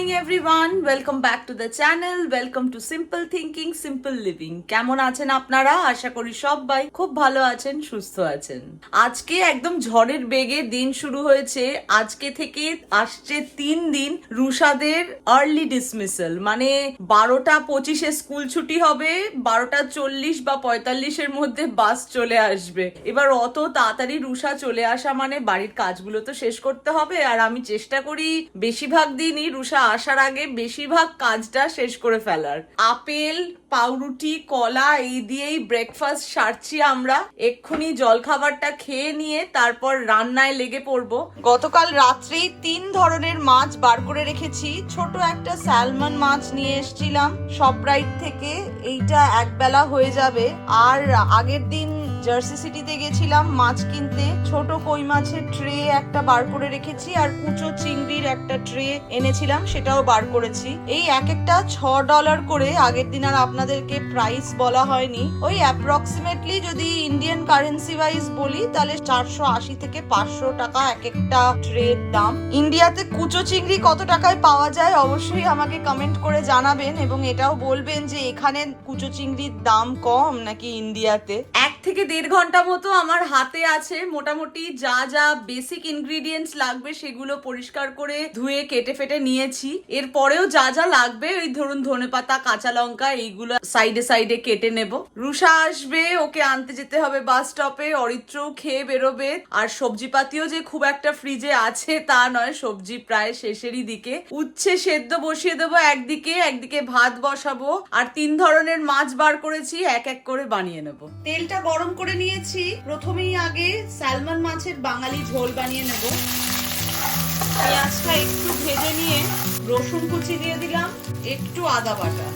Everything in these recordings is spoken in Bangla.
Morning everyone welcome back to the channel welcome to simple thinking simple living কেমন আছেন আপনারা? আশা করি সবাই খুব ভালো আছেন, সুস্থ আছেন। আজকে একদম ঝড়ের বেগে দিন শুরু হয়েছে। আজকে থেকে আসছে তিন দিন রুষাদের আর্লি ডিসমিসাল মানে বারোটা পঁচিশে স্কুল ছুটি হবে, বারোটা চল্লিশ বা পঁয়তাল্লিশের মধ্যে বাস চলে আসবে। এবার অত তাড়াতাড়ি রুষা চলে আসা মানে বাড়ির কাজগুলো তো শেষ করতে হবে। আর আমি চেষ্টা করি, বেশিরভাগ দিনই রুষা আসার আগে বেশিরভাগ কাজটা শেষ করে ফেলার। আপেল, পাউরুটি, কলা, এই দিয়েই ব্রেকফাস্ট সারছি আমরা। এক্ষুনি জলখাবারটা খেয়ে নিয়ে তারপর রান্নায় লেগে পড়ব। গতকাল রাত্রেই তিন ধরনের মাছ বার করে রেখেছি। ছোট একটা স্যালমন মাছ নিয়ে এসেছিলাম। সবরাইট থেকে এইটা একবেলা হয়ে যাবে। আর আগের দিন জার্সি সিটিতে গেছিলাম, মাছ কিনতে। ছোট কই মাছের ট্রে একটা বার করে রেখেছি আর কুচো চিংড়ির একটা ট্রে এনেছিলাম, সেটাও বার করেছি। এই এক একটা ছ ডলার করে, আগের দিন আর আপনাদেরকে প্রাইস বলা হয়নি। ওই অ্যাপ্রক্সিমেটলি যদি ইন্ডিয়ান কারেন্সি ওয়াইজ বলি, তাহলে চারশো আশি থেকে পাঁচশো টাকা এক একটা ট্রের দাম। ইন্ডিয়াতে কুচো চিংড়ি কত টাকায় পাওয়া যায়, অবশ্যই আমাকে কমেন্ট করে জানাবেন এবং এটাও বলবেন যে এখানে কুচো চিংড়ির দাম কম নাকি ইন্ডিয়াতে এক থেকে দেড় ঘণ্টা মতো আমার হাতে আছে মোটামুটি যা যা বেসিক ইনগ্রিডিয়েন্টস লাগবে সেগুলো পরিষ্কার করে ধুয়ে, কেটে ফেটে নিয়েছি। এরপরেও যা যা লাগবে, ওই ধরুন ধনেপাতা, কাঁচা লঙ্কা, এইগুলো সাইডে সাইডে কেটে নেব। রুষা আসবে, ওকে আনতে যেতে হবে বাস স্টপে অরিত্রও খেয়ে বেরোবে। আর সবজিপাতিও যে খুব একটা ফ্রিজে আছে তা নয়, সবজি প্রায় শেষেরই দিকে। উচ্ছে সেদ্ধ বসিয়ে দেবো একদিকে একদিকে ভাত বসাবো। আর তিন ধরনের মাছ বার করেছি, এক এক করে বানিয়ে নেব। তেলটা গরম করে নিয়েছি। প্রথমেই আগে স্যালমন মাছের বাঙালি ঝোল বানিয়ে নেব। পেঁয়াজটা একটু ভেজে নিয়ে রসুন কুচি দিয়ে দিলাম, একটু আদা বাটা।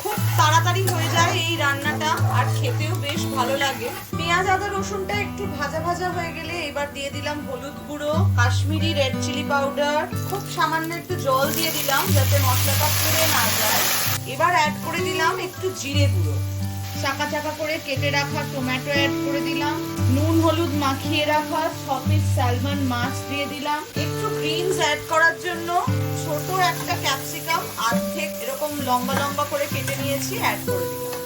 খুব তাড়াতাড়ি হয়ে যায় এই রান্নাটা, আর খেতেও বেশ ভালো লাগে। পেঁয়াজ, আদা, রসুনটা একটু ভাজা ভাজা হয়ে গেলে এবার দিয়ে দিলাম হলুদ গুঁড়ো, কাশ্মীরি রেড চিলি পাউডার। খুব সামান্য একটু জল দিয়ে দিলাম যাতে মশলাটা পুড়ে না যায়। এবার অ্যাড করে দিলাম একটু জিরে গুঁড়ো। চাকা চাকা করে কেটে রাখা টমেটো অ্যাড করে দিলাম। নুন, হলুদ মাখিয়ে রাখা ছ পিস স্যালমন মাছ দিয়ে দিলাম। একটু গ্রিনস অ্যাড করার জন্য ছোট একটা ক্যাপসিকাম অর্ধেক এরকম লম্বা লম্বা করে কেটে নিয়েছি অ্যাড করে দিলাম।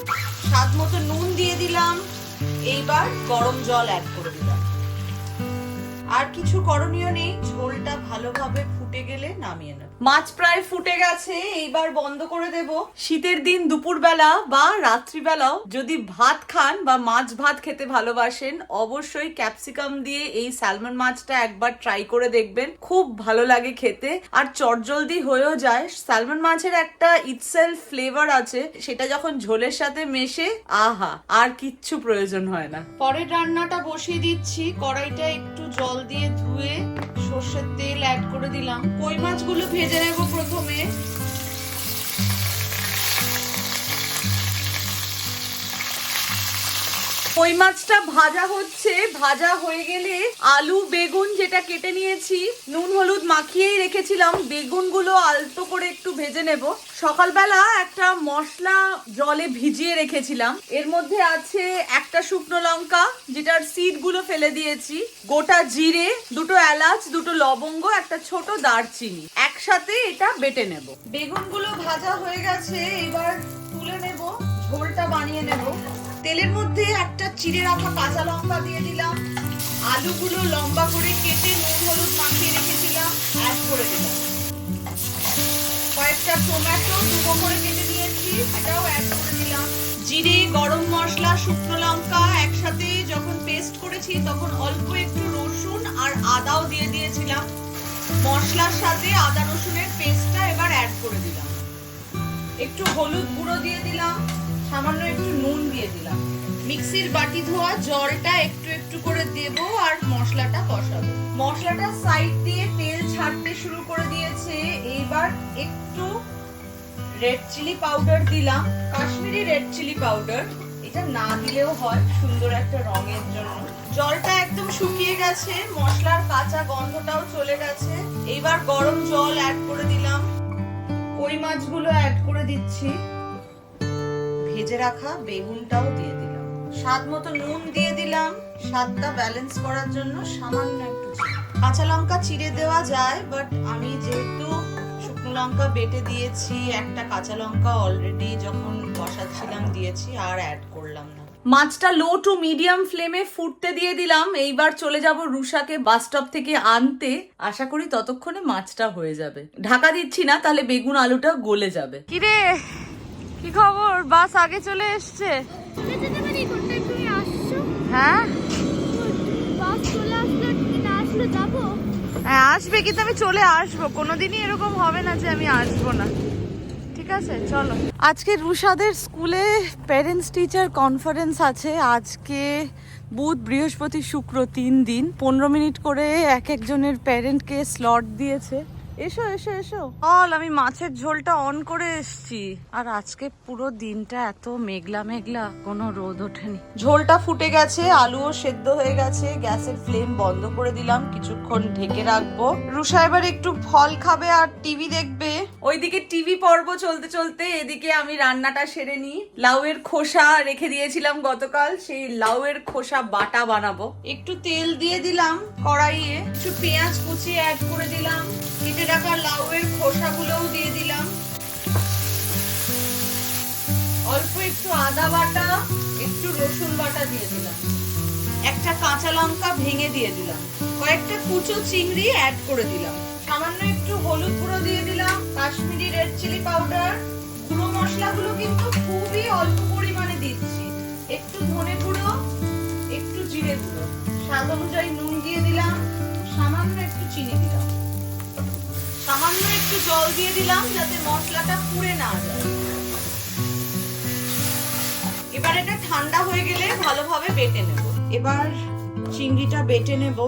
স্বাদ মতো নুন দিয়ে দিলাম। এইবার গরম জল অ্যাড করে দিলাম। আর কিছু করণীয় নেই, ঝোলটা ভালোভাবে ফুটে গেলে নামিয়ে নেব। মাছ প্রায় ফুটে গেছে, এইবার বন্ধ করে দেব। শীতের দিন দুপুরবেলা বা রাত্রিবেলাও যদি ভাত খান বা মাছ ভাত খেতে ভালোবাসেন, অবশ্যই ক্যাপসিকাম দিয়ে এই স্যালমন মাছটা একবার ট্রাই করে দেখবেন। খুব ভালো লাগে খেতে। আর চটজলদি হয়েও যায়, স্যালমন মাছের একটা ইটসেলফ ফ্লেভার আছে, সেটা যখন ঝোলের সাথে মেশে, আহা, আর কিচ্ছু প্রয়োজন হয় না। পরের রান্নাটা বসিয়ে দিচ্ছি, কড়াইটা একটু জল দিয়ে ধুয়ে সর্ষের তেল অ্যাড করে দিলাম। কই মাছগুলো ভেজে নেব প্রথমে? কই মাছটা ভাজা হচ্ছে, ভাজা হয়ে গেলে আলু, বেগুন যেটা কেটে নিয়েছি, নুন, হলুদ মাখিয়েই রেখেছিলাম। বেগুনগুলো আলতো করে একটু ভেজে নেব। সকালবেলা একটা মশলা জলে ভিজিয়ে রেখেছিলাম। এর মধ্যে আছে একটা শুকনো লঙ্কা, যেটার সিডগুলো ফেলে দিয়েছি। গোটা জিরে, দুটো এলাচ, দুটো লবঙ্গ, একটা ছোট দারচিনি। একসাথে এটা বেটে নেব। বেগুনগুলো ভাজা হয়ে গেছে, এবার তুলে নেব, ঝোলটা বানিয়ে নেব। তেলের মধ্যে একটা চিড়ে রাখা কাঁচা লঙ্কা দিয়ে দিলাম। আলুগুলো লম্বা করে কেটে নুন, হলুদ মাখিয়ে রেখেছিলাম অ্যাড করে দিলাম। কয়েকটা টমেটো ডুবো করে কেটে নিয়েছি, সেটাও অ্যাড করে দিলাম। জিরে, গরম মশলা, শুকনো লঙ্কা একসাথে যখন পেস্ট করেছি, তখন অল্প একটু রসুন আর আদাও দিয়ে দিয়েছিলাম। মশলার সাথে আদা রসুনের পেস্টটা এবার অ্যাড করে দিলাম। একটু হলুদ গুঁড়ো দিয়ে দিলাম। সামান্য একটু নুন দিয়ে দিলাম। মিক্সির বাটি ধোয়া, জলটা একটু একটু করে দেব আর মশলাটা কষাবো। মশলাটা সাইড দিয়ে তেল ছাড়তে শুরু করে দিয়েছে। এইবার একটু রেড চিলি পাউডার দিলাম। কাশ্মীরি রেড চিলি পাউডার এটা না দিলেও হয় সুন্দর একটা রঙের জন্য। জলটা একদম শুকিয়ে গেছে। মশলার কাঁচা গন্ধটাও চলে গেছে। এইবার গরম জল অ্যাড করে দিলাম। কই মাছগুলো অ্যাড করে দিচ্ছি? ভেজে রাখা বেগুনটাও দিয়ে দিলাম। স্বাদ মতো নুন দিয়ে দিলাম। স্বাদটা ব্যালেন্স করার জন্য সামান্য একটু কাঁচা লঙ্কা চিড়ে দেওয়া যায় বাট আমি যেহেতু শুকনো লঙ্কা বেটে দিয়েছি, একটা কাঁচা লঙ্কা অলরেডি যখন বসাচ্ছিলাম দিয়েছি, আর অ্যাড করলাম না। মাছটা লো টু মিডিয়াম ফ্লেমে ফুটতে দিয়ে দিলাম। এইবার চলে যাব রুষাকে বাস স্টপ থেকে আনতে। আশা করি ততক্ষণে মাছটা হয়ে যাবে। ঢাকা দিচ্ছি না, তাহলে বেগুন আলুটা গলে যাবে। কিরে? কি খবর? বাস আগে চলে এসছে। হ্যাঁ। হ্যাঁ আসবে কিন্তু আমি চলে আসব। কোনোদিনই এরকম হবে না যে আমি আসব না। ঠিক আছে চলো। আজকে রুষাদের স্কুলে প্যারেন্টস টিচার কনফারেন্স আছে। আজকে বুধ বৃহস্পতি শুক্র তিন দিন। পনেরো মিনিট করে এক একজনের প্যারেন্টকে স্লট দিয়েছে। এসো এসো এসো। বল আমি মাছের ঝোলটা অন করে এসছি। আর আজকে পুরো দিনটা এত মেঘলা মেঘলা কোনো রোদ ওঠেনি। ঝোলটা ফুটে গেছে আলুও সেদ্ধ হয়ে গেছে গ্যাসের ফ্লেম বন্ধ করে দিলাম কিছুক্ষণ ঢেকে রাখব। রুষা এবার একটু ফল খাবে আর টিভি দেখবে। ওইদিকে টিভি পর্ব চলতে চলতে এদিকে আমি রান্নাটা সেরে নিই। লাউয়ের খোসা রেখে দিয়েছিলাম গতকাল সেই লাউয়ের খোসা বাটা বানাবো। একটু তেল দিয়ে দিলাম কড়াইয়ে একটু পেঁয়াজ কুচিয়ে অ্যাড করে দিলাম। কেটে রাখা লাউয়ের খোসাগুলোও দিয়ে দিলাম। অল্প একটু আদা বাটা, একটু রসুন বাটা দিয়ে দিলাম। একটা কাঁচা লঙ্কা ভেঙে দিয়ে দিলাম। কয়েকটা কুচো চিংড়ি অ্যাড করে দিলাম। সামান্য একটু হলুদ গুঁড়ো দিয়ে দিলাম, কাশ্মীরি রেড চিলি পাউডার গুঁড়ো মশলাগুলো কিন্তু খুবই অল্প পরিমাণে দিচ্ছি। একটু ধনে গুঁড়ো, একটু জিরে গুঁড়ো। স্বাদ অনুযায়ী নুন দিয়ে দিলাম। জল দিয়ে দিলাম যাতে মশলাটা পুড়ে না যায়। এবার এটা ঠান্ডা হয়ে গেলে ভালোভাবে বেটে নেব। এবার চিংড়িটা বেটে নেব।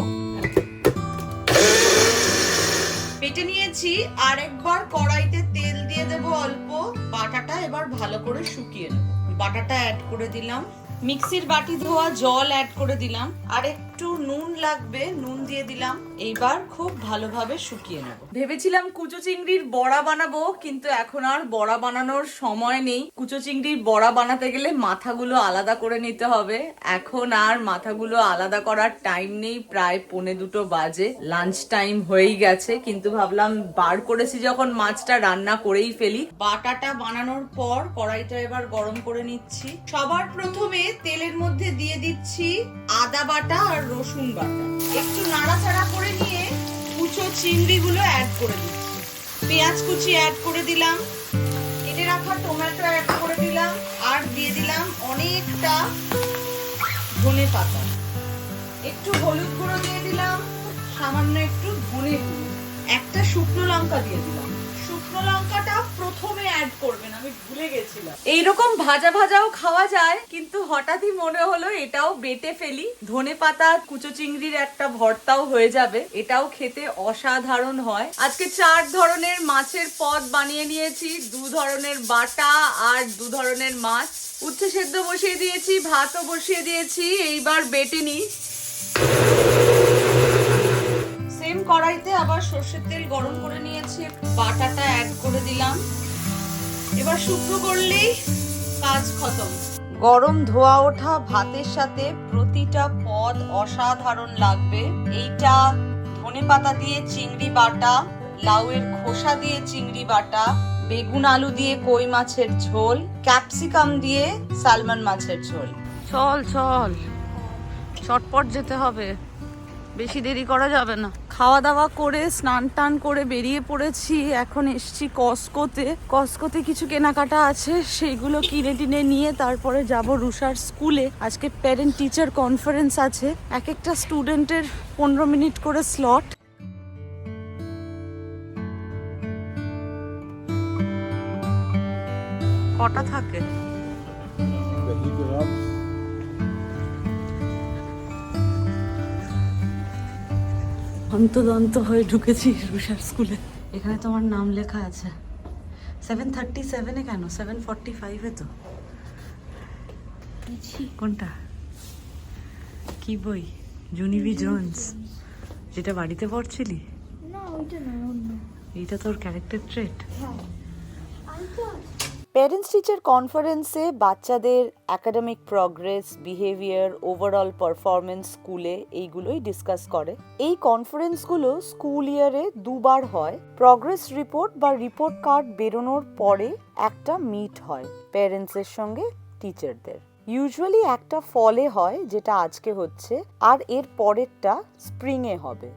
বেটে নিয়েছি আর একবার কড়াইতে তেল দিয়ে দেব অল্প। বাটাটা এবার ভালো করে শুকিয়ে নেব। বাটাটা অ্যাড করে দিলাম। মিক্সির বাটি ধোয়া জল অ্যাড করে দিলাম। আর একটু নুন লাগবে, নুন দিয়ে দিলাম। এইবার খুব ভালোভাবে শুকিয়ে নেব। ভেবেছিলাম কুচো চিংড়ির বড়া বানাবো, কিন্তু এখন আর বড়া বানানোর সময় নেই। কুচো চিংড়ির বড়া বানাতে গেলে মাথাগুলো আলাদা করে নিতে হবে। এখন আর মাথাগুলো আলাদা করার টাইম নেই, প্রায় পৌনে দুটো বাজে। লাঞ্চ টাইম হয়েই গেছে, কিন্তু ভাবলাম বার করেছি যখন মাছটা রান্না করেই ফেলি। বাটাটা বানানোর পর কড়াইটা এবার গরম করে নিচ্ছি। সবার প্রথমে তেলের মধ্যে দিয়ে দিচ্ছি আদা বাটা আর রসুন বাটা। একটু নাড়াচাড়া করে নিয়ে কুচো চিংড়িগুলো অ্যাড করে দিচ্ছি পেঁয়াজ কুচি অ্যাড করে দিলাম। কেটে রাখা টমেটো অ্যাড করে দিলাম। আর দিয়ে দিলাম অনেকটা ধনে পাতা। একটু হলুদ গুঁড়ো দিয়ে দিলাম, সামান্য একটু ধনে একটা শুকনো লঙ্কা দিয়ে দিলাম। লঙ্কাটা প্রথমে অ্যাড করবেন, আমি এইরকম ভাজা ভাজাও খাওয়া যায়, কিন্তু হঠাৎই মনে হলো এটাও বেটে ফেলি। ধনে পাতা, কুচো চিংড়ির একটা ভর্তাও হয়ে যাবে, এটাও খেতে অসাধারণ হয়। আজকে চার ধরনের মাছের পদ বানিয়ে নিয়েছি, দু ধরনের বাটা আর দু ধরনের মাছ। উচ্ছে সেদ্ধ বসিয়ে দিয়েছি, ভাতও বসিয়ে দিয়েছি, এইবার বেটে নিই। কড়াইতে আবার সর্ষের তেল গরম করে নিয়েছি বাটাটা অ্যাড করে দিলাম। এবার শুকনো করলেই কাজ খতম। গরম ধোয়া ওঠা ভাতের সাথে প্রতিটা পদ অসাধারণ লাগবে। এইটা ধনে পাতা দিয়ে চিংড়ি বাটা লাউয়ের খোসা দিয়ে চিংড়ি বাটা বেগুন আলু দিয়ে কই মাছের ঝোল ক্যাপসিকাম দিয়ে সালমান মাছের ঝোল। চল চল। চটপট যেতে হবে। বেশি দেরি করা যাবে না। খাওয়া দাওয়া করে স্নান টান করে বেরিয়ে পড়েছি। এখন এসছি কসকোতে। কসকোতে কিছু কেনাকাটা আছে, সেইগুলো কিনে টিনে নিয়ে তারপরে যাব রুষার স্কুলে। আজকে প্যারেন্ট টিচার কনফারেন্স আছে। এক একটা স্টুডেন্টের পনেরো মিনিট করে স্লট কটা থাকে? অন্তদন্ত হয়ে ঢুকেছি রুষার স্কুলে। এখানে তোমার নাম লেখা আছে। সেভেন থার্টি সেভেনে কেন? সেভেন ফর্টি ফাইভে তো। কোনটা? কি বই? জুনিবি জোন্স যেটা বাড়িতে পড়ছিলি? এইটা তোর ক্যারেক্টার ট্রেট হ্যাঁ। প্যারেন্টস টিচার কনফারেন্সে বাচ্চাদের academic progress behaviour overall performance স্কুলে এইগুলোই ডিসকাস করে। এই কনফারেন্সগুলো স্কুল ইয়ারে দুবার হয়। প্রগ্রেস রিপোর্ট বা রিপোর্ট কার্ড বেরোনোর পরে একটা মিট হয় প্যারেন্টসের সঙ্গে টিচারদের ইউজুয়ালি একটা ফলে হয়, যেটা আজকে হচ্ছে, আর এর পরেরটা স্প্রিংয়ে হবে।